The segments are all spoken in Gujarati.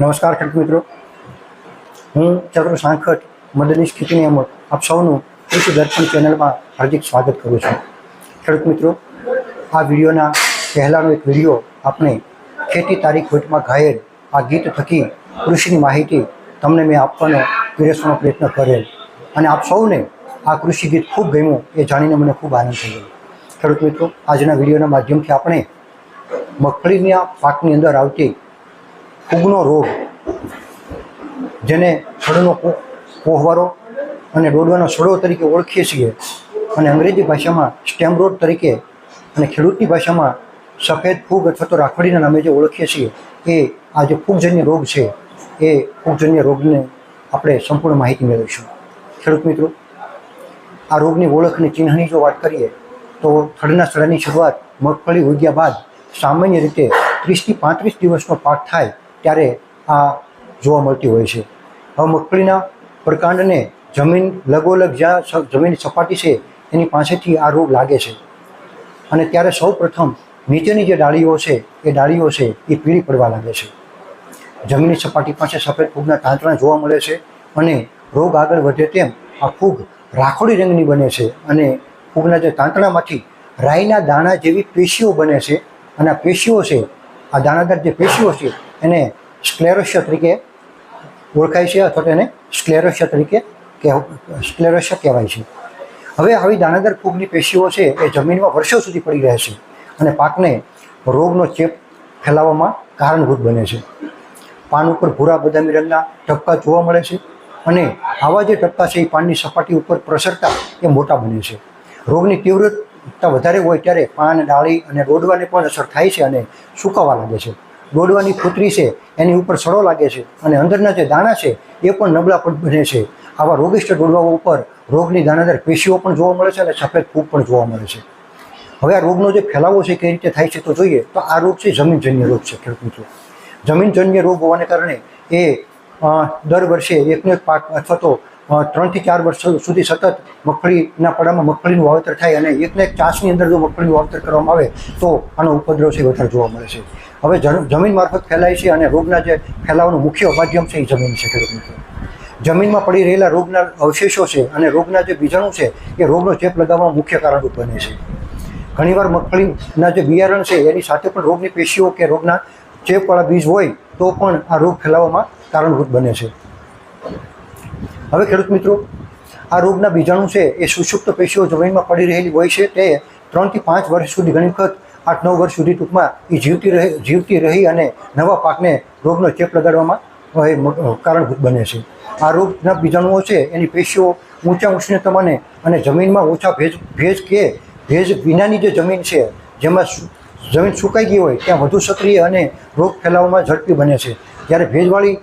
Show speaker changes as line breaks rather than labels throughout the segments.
નમસ્કાર ખેડૂત મિત્રો. હું ચતુર સાંખટ મદની સ્થિતિની નિયામક આપ સૌનું કૃષિ દર્પણ ચેનલમાં હાર્દિક સ્વાગત કરું છું. ખેડૂત મિત્રો, આ વિડીયોના પહેલાંનો એક વીડિયો આપણે ખેતી તારીખ ભેટમાં ઘાયલ આ ગીત થકી કૃષિની માહિતી તમને મેં આપવાનો પીરસવાનો પ્રયત્ન કરેલ. અને આપ સૌને આ કૃષિ ગીત ખૂબ ગમ્યું એ જાણીને મને ખૂબ આનંદ થયો. ખેડૂત મિત્રો, આજના વિડીયોના માધ્યમથી આપણે મગફળીના પાકની અંદર આવતી ફૂગનો રોગ જેને સડોનો કોહવારો અને ડોડવાનો સડો તરીકે ઓળખીએ છીએ અને અંગ્રેજી ભાષામાં સ્ટેમ રોડ તરીકે અને ખેડૂતની ભાષામાં સફેદ ફૂગ અથવા તો રાખડીના નામે જે ઓળખીએ છીએ, એ આ જે ફૂગજન્ય રોગ છે, એ ફૂગજન્ય રોગને આપણે સંપૂર્ણ માહિતી મેળવીશું. ખેડૂત મિત્રો, આ રોગની ઓળખ અને ચિહ્નની જો વાત કરીએ, તો થડના સડાની શરૂઆત મગફળી ઉગ્યા બાદ સામાન્ય રીતે ત્રીસથી પાંત્રીસ દિવસનો પાક થાય ત્યારે આ જોવા મળતી હોય છે. હવે મગફળીના પ્રકાંડને જમીન લગોલગ જ્યાં જમીન સપાટી છે, એની પાસેથી આ રોગ લાગે છે. અને ત્યારે સૌ પ્રથમ નીચેની જે ડાળીઓ છે, એ ડાળીઓ છે, એ પીળી પડવા લાગે છે. જમીનની સપાટી પાસે સફેદ ફૂગના તાંતણા જોવા મળે છે અને રોગ આગળ વધે તેમ આ ફૂગ રાખોડી રંગની બને છે અને ફૂગના જે તાંતણામાંથી રાઈના દાણા જેવી પેશીઓ બને છે અને આ પેશીઓ છે, આ દાણાદાર જે પેશીઓ છે એને સ્ક્લેરોશિયા તરીકે ઓળખાય છે અથવા તો એને સ્ક્લેરોશિયા તરીકે સ્ક્લેરોશિયા કહેવાય છે. હવે આવી દાણાદાર ફૂગની પેશીઓ છે એ જમીનમાં વર્ષો સુધી પડી રહે છે અને પાકને રોગનો ચેપ ફેલાવવામાં કારણભૂત બને છે. પાન ઉપર ભૂરા બદામી રંગના ટપકા જોવા મળે છે અને આવા જે ટપકા છે એ પાનની સપાટી ઉપર પ્રસરતા એ મોટા બને છે. રોગની તીવ્રતા વધારે હોય ત્યારે પાન, ડાળી અને રોડવાને પણ અસર થાય છે અને સુકાવા લાગે છે. ડોડવાની ફૂતરી છે, એની ઉપર સડો લાગે છે અને અંદરના જે દાણા છે, એ પણ નબળા પણ બને છે. આવા રોગિષ્ટ દોડવાઓ ઉપર રોગની દાણાદાર પેશીઓ પણ જોવા મળે છે અને સફેદ ફૂગ પણ જોવા મળે છે. હવે આ રોગનો જે ફેલાવો છે, કઈ રીતે થાય છે તો જોઈએ, તો આ રોગ છે જમીનજન્ય રોગ છે, ખેડૂત મિત્રો. જમીનજન્ય રોગ હોવાને કારણે એ દર વર્ષે એકનો એક પાક અથવા તો ત્રણથી ચાર વર્ષ સુધી સતત મગફળીના પડામાં મગફળીનું વાવેતર થાય અને એકને એક ચાસની અંદર જો મગફળીનું વાવેતર કરવામાં આવે તો આનો ઉપદ્રવ છે વધારે જોવા મળે છે. હવે જમીન મારફત ફેલાય છે અને રોગના જે ફેલાવાનું મુખ્ય માધ્યમ છે એ જમીન છે ખેડૂત જમીનમાં પડી રહેલા રોગના અવશેષો છે અને રોગના જે બીજાણુ છે એ રોગનો ચેપ લગાવવામાં મુખ્ય કારણરૂપ બને છે. ઘણીવાર મગફળીના જે બિયારણ છે એની સાથે પણ રોગની પેશીઓ કે રોગના ચેપવાળા બીજ હોય તો પણ આ રોગ ફેલાવવામાં કારણભૂત બને છે. હવે ખેડૂત મિત્રો, આ રોગના બીજાણુ છે, એ સુષુપ્ત પેશીઓ જમીનમાં પડી રહેલી હોય છે, તે ત્રણથી પાંચ વર્ષ સુધી ઘણી વખત આઠ નવ વર્ષ સુધી ટૂંકમાં એ જીવતી રહે, જીવતી રહી અને નવા પાકને રોગનો ચેપ લગાડવામાં કારણભૂત બને છે. આ રોગના બીજાણુઓ છે, એની પેશીઓ ઊંચા ઉષ્ણતમાને અને જમીનમાં ઓછા ભેજ ભેજ કે ભેજ વિનાની જે જમીન છે, જેમાં જમીન સુકાઈ ગઈ હોય, ત્યાં વધુ સક્રિય અને રોગ ફેલાવવામાં ઝડપી બને છે. જ્યારે ભેજવાળી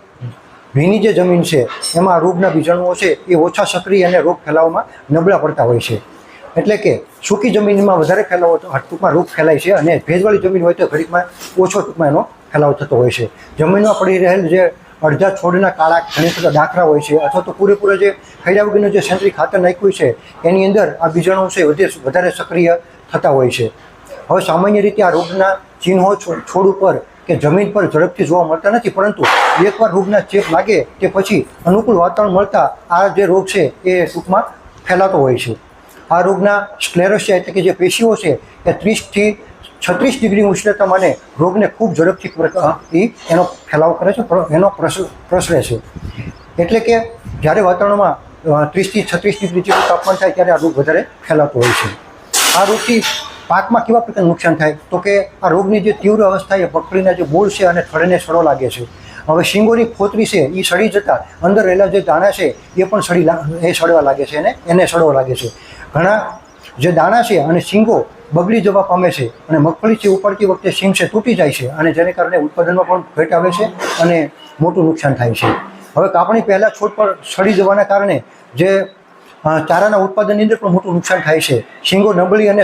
ભીની જે જમીન છે, એમાં રોગના બીજાણુઓ છે, એ ઓછા સક્રિય અને રોગ ફેલાવવામાં નબળા પડતા હોય છે. એટલે કે સૂકી જમીનમાં વધારે ફેલાવો તો ટૂંકમાં રોગ ફેલાય છે અને ભેજવાળી જમીન હોય તો ઘડીકમાં ઓછો ટૂંકમાં એનો ફેલાવો થતો હોય છે. જમીનમાં પડી રહેલ જે અડધા છોડના કાળા ઘણી બધા દાખરા હોય છે અથવા તો પૂરેપૂરા જે ખૈડા વગરનું જે સેન્દ્રિય ખાતર નાખ્યું છે, એની અંદર આ બીજાણુ છે વધે વધારે સક્રિય થતા હોય છે. હવે સામાન્ય રીતે આ રોગના ચિહ્નો છોડ ઉપર કે જમીન પર ઝડપથી જોવા મળતા નથી, પરંતુ એકવાર રોગના ચેપ લાગે તે પછી અનુકૂળ વાતાવરણ મળતા આ જે રોગ છે એ ટૂંકમાં ફેલાતો હોય છે. આ રોગના સ્ક્લેરોસિયા એટલે કે જે પેશીઓ છે એ ત્રીસથી છત્રીસ ડિગ્રી ઉષ્ણતા મને રોગને ખૂબ ઝડપથી એનો ફેલાવો કરે છે એનો પ્રસ- પ્રસરે છે. એટલે કે જ્યારે વાતાવરણમાં ત્રીસથી છત્રીસ ડિગ્રી જેટલું તાપમાન થાય ત્યારે આ રોગ વધારે ફેલાતો હોય છે. આ રોગથી પાકમાં કેવા પ્રકારનું નુકસાન થાય? તો કે આ રોગની જે તીવ્ર અવસ્થા એ પકડીના જે મૂળ છે અને થડને સડો લાગે છે. હવે શીંગોની ફોતરી છે એ સડી જતાં અંદર રહેલા જે દાણા છે, એ પણ સડી એ સડવા લાગે છે અને એને સડવા લાગે છે. ઘણા જે દાણા છે અને શીંગો બગડી જવા પામે છે અને મગફળી છે ઉપાડતી વખતે શીંગ છે તૂટી જાય છે અને જેને કારણે ઉત્પાદનમાં પણ ઘટ આવે છે અને મોટું નુકસાન થાય છે. હવે કાપણી પહેલાં છોડ પર સડી જવાના કારણે જે ચારાના ઉત્પાદનની અંદર પણ મોટું નુકસાન થાય છે. શીંગો નબળી અને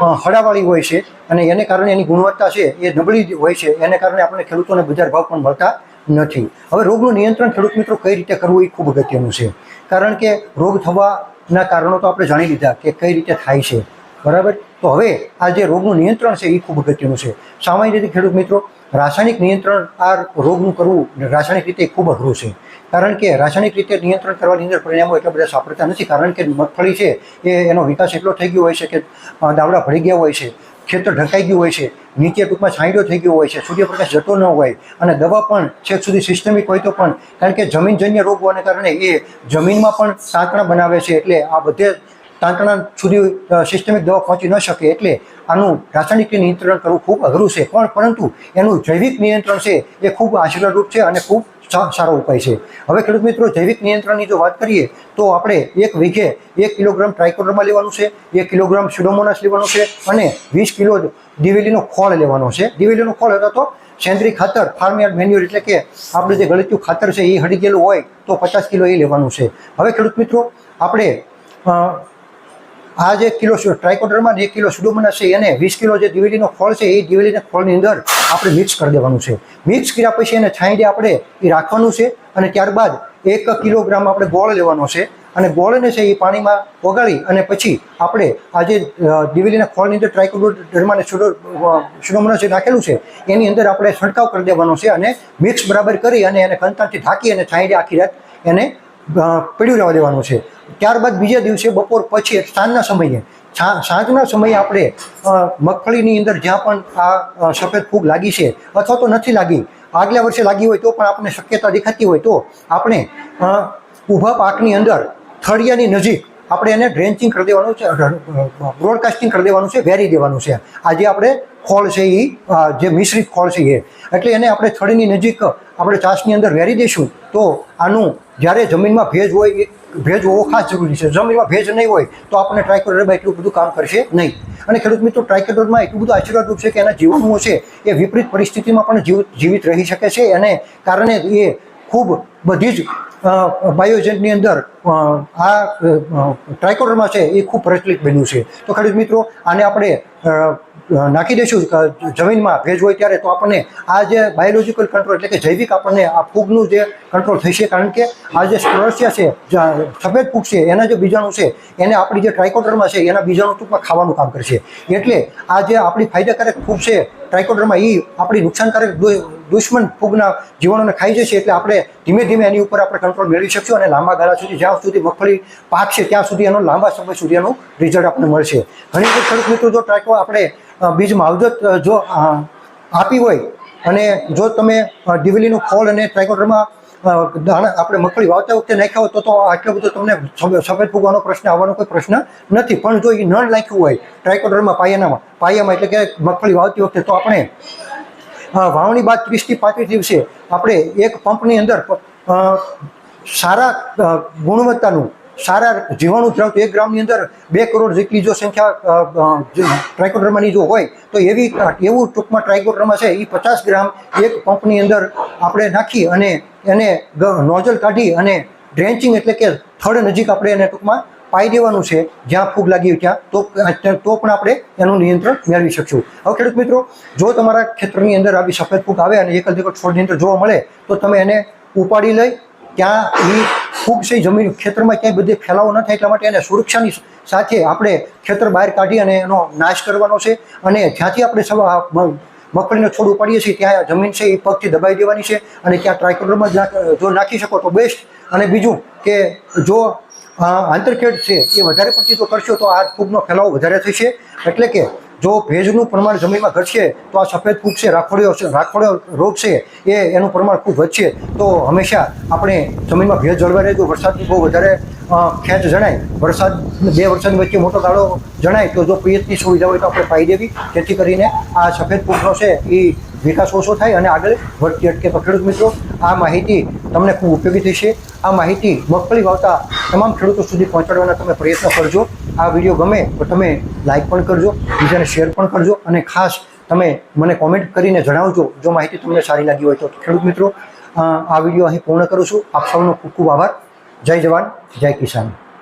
હળાવાળી હોય છે અને એને કારણે એની ગુણવત્તા છે એ નબળી હોય છે. એને કારણે આપણે ખેડૂતોને બજાર ભાવ પણ મળતા નથી. હવે રોગનું નિયંત્રણ ખેડૂત મિત્રો કઈ રીતે કરવું એ ખૂબ અગત્યનું છે. કારણ કે રોગ થવાના કારણો તો આપણે જાણી લીધા કે કઈ રીતે થાય છે. બરાબર? તો હવે આ જે રોગનું નિયંત્રણ છે એ ખૂબ અગત્યનું છે. સામાન્ય રીતે ખેડૂત મિત્રો, રાસાયણિક નિયંત્રણ આ રોગનું કરવું રાસાયણિક રીતે ખૂબ અઘરું છે. કારણ કે રાસાયણિક રીતે નિયંત્રણ કરવાની અંદર પરિણામો એટલા બધા સાંપડતા નથી. કારણ કે મગફળી છે એ એનો વિકાસ એટલો થઈ ગયો હોય છે કે દાવડા ભળી ગયા હોય છે, ખેતર ઢંકાઈ ગયું હોય છે, નીચે ટૂંકમાં છાંયડો થઈ ગયો હોય છે, સૂર્યપ્રકાશ જતો ન હોય અને દવા પણ છેક સુધી સિસ્ટમિક હોય તો પણ, કારણ કે જમીનજન્ય રોગ હોવાને કારણે એ જમીનમાં પણ સાંકણા બનાવે છે એટલે આ બધે તાંતણા સુધી સિસ્ટમિક દવા પહોંચી ન શકે એટલે આનું રાસાયણિક નિયંત્રણ કરવું ખૂબ અઘરું છે. પણ પરંતુ એનું જૈવિક નિયંત્રણ છે એ ખૂબ આશીર્વાદરૂપ છે અને ખૂબ સારો ઉપાય છે. હવે ખેડૂત મિત્રો, જૈવિક નિયંત્રણની જો વાત કરીએ, તો આપણે એક વીઘે એક કિલોગ્રામ ટ્રાયકોડરમાં લેવાનું છે, એક કિલોગ્રામ સ્યુડોમોનાસ લેવાનું છે અને વીસ કિલો દિવેલીનો ખોળ લેવાનો છે. દિવેલીનો ખોળ હતા તો સેન્દ્રિય ખાતર, ફાર્મયાર્ડ મેન્યુર એટલે કે આપણે જે ગળત્યું ખાતર છે એ હળી ગયેલું હોય તો પચાસ કિલો એ લેવાનું છે. હવે ખેડૂત મિત્રો, આપણે આ જે કિલો ટ્રાયકોડરમાં જે કિલો સુડોમોનાસ છે, એને વીસ કિલો જે દિવેલીનો ફળ છે, એ દિવેલીના ફળની અંદર આપણે મિક્સ કરી દેવાનું છે. મિક્સ કર્યા પછી એને છાંયડે આપણે એ રાખવાનું છે અને ત્યારબાદ એક કિલોગ્રામ આપણે ગોળ લેવાનો છે. અને ગોળને છે એ પાણીમાં ઓગાળી અને પછી આપણે આ જે દિવેલીના ખોળની અંદર ટ્રાઇકોડર્મા અને સુડો સુડોમોનાસ જે નાખેલું છે, એની અંદર આપણે છંટકાવ કરી દેવાનો છે અને મિક્સ બરાબર કરી અને એને કંતાથી ઢાંકી અને છાંયડે આખી રાત એને પડ્યું રહેવા દેવાનું છે. ત્યારબાદ બીજા દિવસે બપોર પછી સાંજના સમયે સાંજના સમયે આપણે મગફળીની અંદર જ્યાં પણ આ સફેદ ફૂગ લાગી છે, અથવા તો નથી લાગી, આગલા વર્ષે લાગી હોય તો પણ આપણને શક્યતા દેખાતી હોય તો આપણે ઊભા પાકની અંદર થળિયાની નજીક આપણે એને ડ્રેન્ચિંગ કરી દેવાનું છે બ્રોડકાસ્ટિંગ કરી દેવાનું છે, વેરી દેવાનું છે. આજે આપણે ખોળ છે એ જે મિશ્રિત ખોળ છે એ. એટલે એને આપણે થળીની નજીક, આપણે ચાસની અંદર વેરી દઈશું, તો આનું જ્યારે જમીનમાં ભેજ હોય ભેજ હોવો ખાસ જરૂરી છે. જમીનમાં ભેજ નહીં હોય, તો આપણને ટ્રાયકોડરમાં એટલું બધું કામ કરશે નહીં. અને ખેડૂત મિત્રો ટ્રાયકોડરમાં એટલું બધું આશીર્વાદરૂપ છે કે એના જીવનનું છે, એ વિપરીત પરિસ્થિતિમાં પણ જીવ, જીવિત રહી શકે છે. અને કારણે એ ખૂબ બધી જ બાયોજેન્ટની અંદર આ ટ્રાયકોડરમાં છે એ ખૂબ પ્રચલિત બન્યું છે. તો ખેડૂત મિત્રો, આને આપણે નાખી દઈશું જમીનમાં ભેજ હોય ત્યારે તો આપણને આ જે બાયોલોજિકલ કંટ્રોલ એટલે કે જૈવિક આપણને આ ફૂગનું જે કંટ્રોલ થશે, કારણ કે આ જે સ્ક્રોસિયા છે સફેદ ફૂગ છે, એના જે બીજાણુ છે, એને આપણી જે ટ્રાયકોડરમાં છે, એના બીજાણુ ટૂંકમાં ખાવાનું કામ કરશે. એટલે આ જે આપણી ફાયદાકારક ફૂગ છે ટ્રાયકોડરમાં એ આપણી નુકસાનકારક દુશ્મન ફૂગના જીવાણુને ખાઈ જશે એટલે આપણે ધીમે ધીમે એની ઉપર આપણે કંટ્રોલ મેળવી શકશું અને લાંબા ગાળા સુધી, જ્યાં સુધી મગફળી પાકશે ત્યાં સુધી એનો લાંબા સમય સુધી એનું રિઝલ્ટ આપણને મળશે. ઘણી વખત ખેડૂત મિત્રો જો ટ્રાયકો આપણે બીજ માવજત જો આપી હોય અને જો તમે દિવેલીનું ખોળ અને ટ્રાયકોડરમાં દાણા આપણે મગફળી વાવતા વખતે નાખ્યા હોય તો આટલો બધો તમને સફે- સફેદ ફૂગવાનો પ્રશ્ન, આવવાનો કોઈ પ્રશ્ન નથી. પણ જો એ ન નાખ્યું હોય ટ્રાયકોડરમાં પાયાનામાં, પાયામાં એટલે કે મગફળી વાવતી વખતે તો આપણે વાવણી બાદ ત્રીસથી પાંત્રીસ દિવસે આપણે એક પંપની અંદર સારા ગુણવત્તાનું સારા જીવાણુ ધરાવતું એક ગ્રામની અંદર બે કરોડ જેટલી જો સંખ્યા અ, જે હોય તો એવી એવું ટૂંકમાં ટ્રાઇકોડ્રમા છે એ પચાસ ગ્રામ એક પંપની અંદર આપણે નાખી અને એને નોઝલ કાઢી અને ડ્રેન્ચિંગ એટલે કે થડ નજીક આપણે એને ટૂંકમાં પાઈ દેવાનું છે જ્યાં ફૂગ લાગી ત્યાં તો તો પણ આપણે એનું નિયંત્રણ મેળવી શકશું. હવે ખેડૂત મિત્રો જો તમારા ખેતરની અંદર આવી સફેદ ફૂગ આવે અને એક જ છોડની અંદર જોવા મળે તો તમે એને ઉપાડી લઈ ત્યાં એ ફૂગ છે એ જમીન ખેતરમાં ક્યાંય બધે ફેલાવો ન થાય એટલા માટે એને સુરક્ષાની સાથે આપણે ખેતર બહાર કાઢી અને એનો નાશ કરવાનો છે. અને જ્યાંથી આપણે મગફળીનો છોડ ઉપાડીએ છીએ, ત્યાં જમીન છે એ પગથી દબાઈ દેવાની છે અને ત્યાં ટ્રાયકોડરમાં જ જો નાખી શકો તો બેસ્ટ અને બીજું કે જો આંતરખેડ છે એ વધારે પડતી તો કરશો તો આ ફૂગનો ફેલાવો વધારે થશે. એટલે કે જો ભેજનું પ્રમાણ જમીનમાં ઘટશે, તો આ સફેદ ફૂગ છે, રાખોડિયો રાખોડિયો રોગ છે, એ એનું પ્રમાણ ખૂબ વધશે. તો હંમેશા આપણે જમીનમાં ભેજ જળવાઈ રહે તો વરસાદની બહુ વધારે ખેંચ જણાય. વરસાદ, બે વરસાદની વચ્ચે મોટો ગાળો જણાય, તો જો પીએચની સુવિધા હોય તો આપણે પાઈ દેવી. જેથી કરીને આ સફેદ ફૂગનો છે એ વિકાસ ઓછો થાય અને આગળ વધતી અટકે. તો ખેડૂત મિત્રો, આ માહિતી તમને ખૂબ ઉપયોગી થશે. આ માહિતી મગફળી વાવતા તમામ ખેડૂતો સુધી પહોંચાડવાના તમે પ્રયત્ન કરજો. આ વીડિયો ગમે તો તમે લાઈક પણ કરજો, બીજાને શેર પણ કરજો અને ખાસ તમે મને કોમેન્ટ કરીને જણાવજો જો માહિતી તમને સારી લાગી હોય તો. ખેડૂત મિત્રો આ વીડિયો અહીં પૂર્ણ કરું છું. આપ સૌનો ખૂબ ખૂબ આભાર. જય જવાન, જય કિસાન.